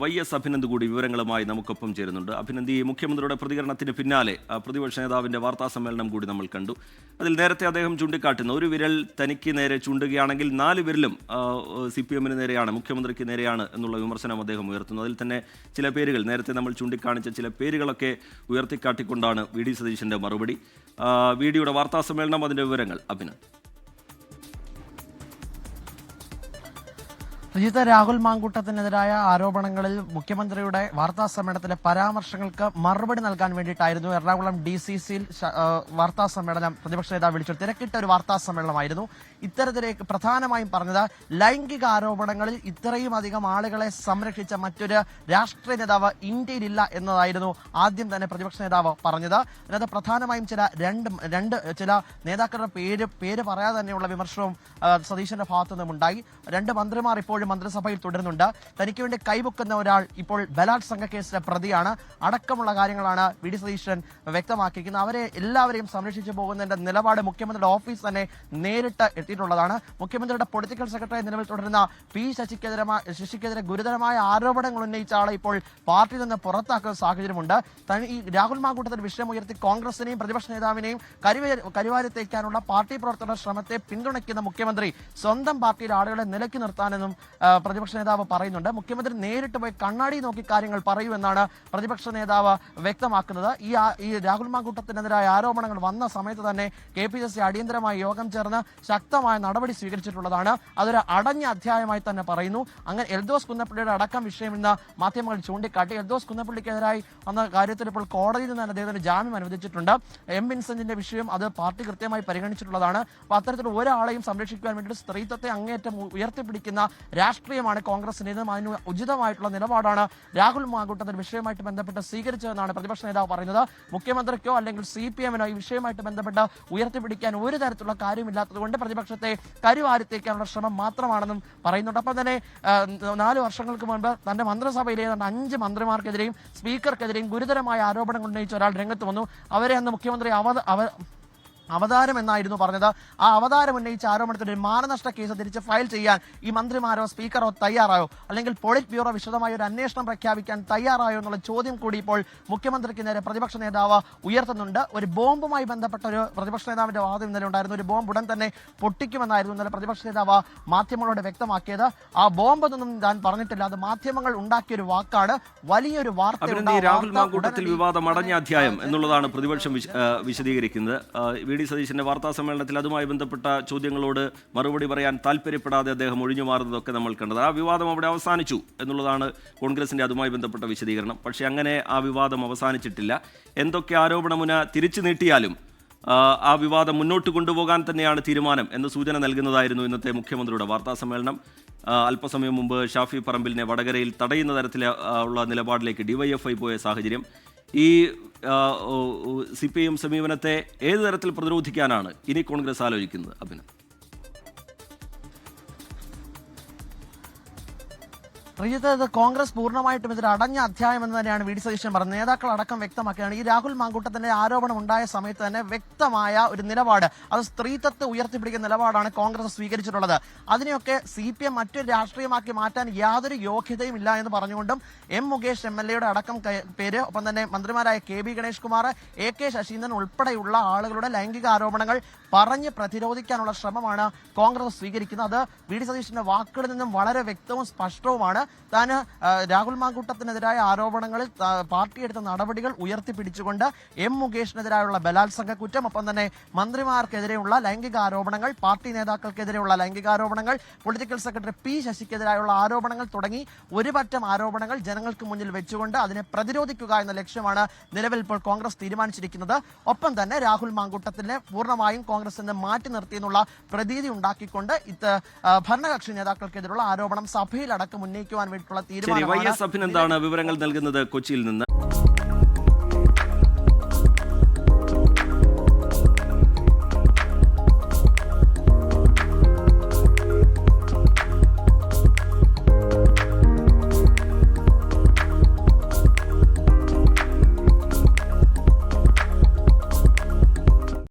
Y S Abhinand കൂടി വിവരങ്ങളുമായി നമുക്കൊപ്പം ചേരുന്നുണ്ട്. അഭിനന്ദ് ഈ മുഖ്യമന്ത്രിയുടെ പ്രതികരണത്തിന് പിന്നാലെ പ്രതിപക്ഷ നേതാവിന്റെ വാർത്താ സമ്മേളനം കൂടി നമ്മൾ കണ്ടു. അതിൽ നേരത്തെ അദ്ദേഹം ചൂണ്ടിക്കാട്ടുന്ന ഒരു വിരൽ തനിക്ക് നേരെ ചൂണ്ടുകയാണെങ്കിൽ നാല് വിരലും സി പി എമ്മിന് നേരെയാണ് മുഖ്യമന്ത്രിക്ക് നേരെയാണ് എന്നുള്ള വിമർശനം അദ്ദേഹം ഉയർത്തുന്നു. അതിൽ തന്നെ ചില പേരുകൾ നേരത്തെ നമ്മൾ ചൂണ്ടിക്കാണിച്ച ചില പേരുകളൊക്കെ ഉയർത്തിക്കാട്ടിക്കൊണ്ടാണ് വി ഡി സതീശന്റെ മറുപടി. വി ഡിയുടെ വാർത്താ സമ്മേളനം അതിന്റെ വിവരങ്ങൾ അഭിനന്ദ്. സുജിത്ത് രാഹുൽ മാങ്കൂട്ടത്തിനെതിരായ ആരോപണങ്ങളിൽ മുഖ്യമന്ത്രിയുടെ വാർത്താ സമ്മേളനത്തിലെ പരാമർശങ്ങൾക്ക് മറുപടി നൽകാൻ വേണ്ടിയിട്ടായിരുന്നു എറണാകുളം ഡി സി സിയിൽ വാർത്താ സമ്മേളനം പ്രതിപക്ഷ നേതാവ് വിളിച്ചു തിരക്കിട്ട ഒരു വാർത്താ സമ്മേളനമായിരുന്നു. ഇത്തരത്തിലേക്ക് പ്രധാനമായും പറഞ്ഞത് ലൈംഗിക ആരോപണങ്ങളിൽ ഇത്രയും അധികം ആളുകളെ സംരക്ഷിച്ച മറ്റൊരു രാഷ്ട്രീയ നേതാവ് ഇന്ത്യയിലില്ല എന്നതായിരുന്നു ആദ്യം തന്നെ പ്രതിപക്ഷ നേതാവ് പറഞ്ഞത്. അതിനകത്ത് പ്രധാനമായും ചില രണ്ട് രണ്ട് ചില നേതാക്കളുടെ പേര് പേര് പറയാതെ തന്നെയുള്ള വിമർശനവും സതീശന്റെ ഭാഗത്തു നിന്നും ഉണ്ടായി രണ്ട് മന്ത്രിമാർ ഇപ്പോഴും മന്ത്രിസഭയിൽ തുടരുന്നുണ്ട്. തനിക്ക് വേണ്ടി കൈവക്കുന്ന ഒരാൾ ഇപ്പോൾ ബലാത്സംഗ കേസിലെ പ്രതിയാണ്. അടക്കമുള്ള കാര്യങ്ങളാണ് വി ഡി സതീശൻ വ്യക്തമാക്കിയിരിക്കുന്നത്. അവരെ എല്ലാവരെയും സംരക്ഷിച്ചു പോകുന്നതിന്റെ നിലപാട് മുഖ്യമന്ത്രിയുടെ ഓഫീസ് തന്നെ നേരിട്ട് എത്തിയിട്ടുള്ളതാണ്. മുഖ്യമന്ത്രിയുടെ പൊളിറ്റിക്കൽ സെക്രട്ടറി നിലവിൽ തുടരുന്ന പി ശശിക്കെതിരെ ശശിക്കെതിരെ ഗുരുതരമായ ആരോപണങ്ങൾ ഉന്നയിച്ച ആളെ ഇപ്പോൾ പാർട്ടിയിൽ നിന്ന് പുറത്താക്കുന്ന സാഹചര്യമുണ്ട്. ഈ രാഹുൽ മാങ്കൂട്ടത്തിൽ വിഷയം ഉയർത്തി കോൺഗ്രസിനെയും പ്രതിപക്ഷ നേതാവിനെയും കരുവ- കരുവാരത്തേക്കാനുള്ള പാർട്ടി പ്രവർത്തകരുടെ ശ്രമത്തെ പിന്തുണയ്ക്കുന്ന മുഖ്യമന്ത്രി സ്വന്തം പാർട്ടിയിലെ ആളുകളെ നിലക്കി നിർത്താനെന്നും പ്രതിപക്ഷ നേതാവ് പറയുന്നുണ്ട്. മുഖ്യമന്ത്രി നേരിട്ട് പോയി കണ്ണാടി നോക്കി കാര്യങ്ങൾ പറയൂ എന്നാണ് പ്രതിപക്ഷ നേതാവ് വ്യക്തമാക്കുന്നത്. ഈ ഈ രാഹുൽ മാങ്കൂട്ടത്തിനെതിരായ ആരോപണങ്ങൾ വന്ന സമയത്ത് തന്നെ കെ പി സി അടിയന്തരമായി യോഗം ചേർന്ന് ശക്തമായ നടപടി സ്വീകരിച്ചിട്ടുള്ളതാണ്. അതൊരു അടഞ്ഞ അധ്യായമായി തന്നെ പറയുന്നു. അങ്ങനെ എൽദോസ് കുന്നപ്പള്ളിയുടെ അടക്കം വിഷയം ഇന്ന് മാധ്യമങ്ങൾ ചൂണ്ടിക്കാട്ടി. എൽദോസ് കുന്നപ്പള്ളിക്കെതിരായി വന്ന കാര്യത്തിൽ ഇപ്പോൾ കോടതിയിൽ നിന്ന് അദ്ദേഹത്തിന് ജാമ്യം അനുവദിച്ചിട്ടുണ്ട്. എം വിൻസെന്റിന്റെ വിഷയം അത് പാർട്ടി കൃത്യമായി പരിഗണിച്ചിട്ടുള്ളതാണ്. അപ്പൊ അത്തരത്തിൽ ഒരാളെയും സംരക്ഷിക്കാൻ വേണ്ടി സ്ത്രീത്വത്തെ അങ്ങേയറ്റം ഉയർത്തിപ്പിടിക്കുന്ന രാഷ്ട്രീയമാണ് കോൺഗ്രസിന്റേതും. അതിന് ഉചിതമായിട്ടുള്ള നിലപാടാണ് രാഹുൽ മാങ്കൂട്ടത്തിൽ വിഷയമായിട്ട് ബന്ധപ്പെട്ട് സ്വീകരിച്ചതെന്നാണ് പ്രതിപക്ഷ നേതാവ് പറയുന്നത്. മുഖ്യമന്ത്രിക്കോ അല്ലെങ്കിൽ സി പി എമ്മിനോ ഈ വിഷയമായിട്ട് ബന്ധപ്പെട്ട് ഉയർത്തിപ്പിടിക്കാൻ ഒരു തരത്തിലുള്ള കാര്യമില്ലാത്തതുകൊണ്ട് പ്രതിപക്ഷത്തെ കരുവാരിത്തേക്കാനുള്ള ശ്രമം മാത്രമാണെന്നും പറയുന്നുണ്ട്. അപ്പം തന്നെ നാല് വർഷങ്ങൾക്ക് മുൻപ് തന്റെ മന്ത്രിസഭയിലെ അഞ്ച് മന്ത്രിമാർക്കെതിരെയും സ്പീക്കർക്കെതിരെയും ഗുരുതരമായ ആരോപണങ്ങൾ ഉന്നയിച്ച ഒരാൾ രംഗത്ത് വന്നു. അവരെ അന്ന് മുഖ്യമന്ത്രി അവ അവതാരം എന്നായിരുന്നു പറഞ്ഞത്. ആ അവതാരം ഉന്നയിച്ച ആരോപണത്തിൽ ഒരു മാനനഷ്ട കേസ് തിരിച്ച് ഫയൽ ചെയ്യാൻ ഈ മന്ത്രിമാരോ സ്പീക്കറോ തയ്യാറായോ? അല്ലെങ്കിൽ പോളിറ്റ് ബ്യൂറോ വിശദമായ ഒരു അന്വേഷണം പ്രഖ്യാപിക്കാൻ തയ്യാറായോ എന്നുള്ള ചോദ്യം കൂടി ഇപ്പോൾ മുഖ്യമന്ത്രിക്ക് നേരെ പ്രതിപക്ഷ നേതാവ് ഉയർത്തുന്നുണ്ട്. ഒരു ബോംബുമായി ബന്ധപ്പെട്ട ഒരു പ്രതിപക്ഷ നേതാവിന്റെ വാദം ഇന്നലെ ഉണ്ടായിരുന്നു. ഒരു ബോംബ് ഉടൻ തന്നെ പൊട്ടിക്കുമെന്നായിരുന്നു ഇന്നലെ പ്രതിപക്ഷ നേതാവ് മാധ്യമങ്ങളോട് വ്യക്തമാക്കിയത്. ആ ബോംബ് ഒന്നും താൻ പറഞ്ഞിട്ടില്ല. അത് മാധ്യമങ്ങൾ ഉണ്ടാക്കിയ ഒരു വാക്കാണ്. വലിയൊരു വാർത്ത രാഹുൽ മാങ്കൂട്ടത്തിൽ വിവാദം അടഞ്ഞ അധ്യായം എന്നുള്ളതാണ് പ്രതിപക്ഷം വിശ- വിശദീകരിക്കുന്നത്. ഡി സതീശന്റെ വാർത്താ സമ്മേളനത്തിൽ അതുമായി ബന്ധപ്പെട്ട ചോദ്യങ്ങളോട് മറുപടി പറയാൻ താല്പര്യപ്പെടാതെ അദ്ദേഹം ഒഴിഞ്ഞു മാറുന്നതൊക്കെ നമ്മൾ കണ്ടത്. ആ വിവാദം അവിടെ അവസാനിച്ചു എന്നുള്ളതാണ് കോൺഗ്രസിന്റെ അതുമായി ബന്ധപ്പെട്ട വിശദീകരണം. പക്ഷേ അങ്ങനെ ആ വിവാദം അവസാനിച്ചിട്ടില്ല. എന്തൊക്കെ ആരോപണമുന തിരിച്ചു നീട്ടിയാലും ആ, വിവാദം മുന്നോട്ട് കൊണ്ടുപോകാൻ തന്നെയാണ് തീരുമാനം എന്ന സൂചന നൽകുന്നതായിരുന്നു ഇന്നത്തെ മുഖ്യമന്ത്രിയുടെ വാർത്താ സമ്മേളനം. അല്പസമയം മുമ്പ് ഷാഫി പറമ്പിലിനെ വടകരയിൽ തടയുന്ന തരത്തിലുള്ള നിലപാടിലേക്ക് ഡിവൈഎഫ്ഐ പോയ സാഹചര്യം. ഈ സി പി എം സമീപനത്തെ ഏത് തരത്തിൽ പ്രതിരോധിക്കാനാണ് ഇനി കോൺഗ്രസ് ആലോചിക്കുന്നത് അഭിനന്ദ് റിജിത്ത് ഇത് കോൺഗ്രസ് പൂർണമായിട്ടും ഇതൊരു അടഞ്ഞ അധ്യായം എന്ന് തന്നെയാണ് വി ഡി സതീശൻ പറഞ്ഞത്. നേതാക്കൾ അടക്കം വ്യക്തമാക്കുകയാണ്. ഈ രാഹുൽ മാങ്കൂട്ടത്തിന്റെ ആരോപണം ഉണ്ടായ സമയത്ത് തന്നെ വ്യക്തമായ ഒരു നിലപാട് അത് സ്ത്രീത്വത്തെ ഉയർത്തിപ്പിടിക്കുന്ന നിലപാടാണ് കോൺഗ്രസ് സ്വീകരിച്ചിട്ടുള്ളത്. അതിനെയൊക്കെ സി പി എം മറ്റൊരു രാഷ്ട്രീയമാക്കി മാറ്റാൻ യാതൊരു യോഗ്യതയും ഇല്ല എന്ന് പറഞ്ഞുകൊണ്ടും എം മുകേഷ് എം എൽ എയുടെ അടക്കം പേര് ഒപ്പം തന്നെ മന്ത്രിമാരായ K B Ganesh Kumar A K Saseendran ഉൾപ്പെടെയുള്ള ആളുകളുടെ ലൈംഗിക ആരോപണങ്ങൾ പറഞ്ഞ് പ്രതിരോധിക്കാനുള്ള ശ്രമമാണ് കോൺഗ്രസ് സ്വീകരിക്കുന്നത്. അത് വി ഡി സതീശന്റെ വാക്കുകളിൽ നിന്നും വളരെ വ്യക്തവും സ്പഷ്ടവുമാണ് താൻ രാഹുൽ മാങ്കൂട്ടത്തിനെതിരായ ആരോപണങ്ങളിൽ ആ, പാർട്ടി എടുത്ത നടപടികൾ ഉയർത്തിപ്പിടിച്ചുകൊണ്ട് എം മുകേഷിനെതിരായുള്ള ബലാത്സംഗ കുറ്റം ഒപ്പം തന്നെ മന്ത്രിമാർക്കെതിരെയുള്ള ലൈംഗിക ആരോപണങ്ങൾ പാർട്ടി നേതാക്കൾക്കെതിരെയുള്ള ലൈംഗിക ആരോപണങ്ങൾ പൊളിറ്റിക്കൽ സെക്രട്ടറി പി ശശിക്കെതിരായുള്ള ആരോപണങ്ങൾ തുടങ്ങി ഒരുപറ്റം ആരോപണങ്ങൾ ജനങ്ങൾക്ക് മുന്നിൽ വെച്ചുകൊണ്ട് അതിനെ പ്രതിരോധിക്കുക എന്ന ലക്ഷ്യമാണ് നിലവിൽ ഇപ്പോൾ കോൺഗ്രസ് തീരുമാനിച്ചിരിക്കുന്നത്. ഒപ്പം തന്നെ രാഹുൽ മാങ്കൂട്ടത്തിനെ പൂർണമായും കോൺഗ്രസ് കോൺഗ്രസിന് മാറ്റി നിർത്തിയെന്നുള്ള പ്രതീതി ഉണ്ടാക്കിക്കൊണ്ട് ഇത് ഭരണകക്ഷി നേതാക്കൾക്കെതിരെയുള്ള ആരോപണം സഭയിലടക്കം ഉന്നയിക്കുവാൻ വേണ്ടിയിട്ടുള്ള തീരുമാനം വൈ എസ് അഭിനന്ദാണ് വിവരങ്ങൾ നൽകുന്നത് കൊച്ചിയിൽ നിന്ന്.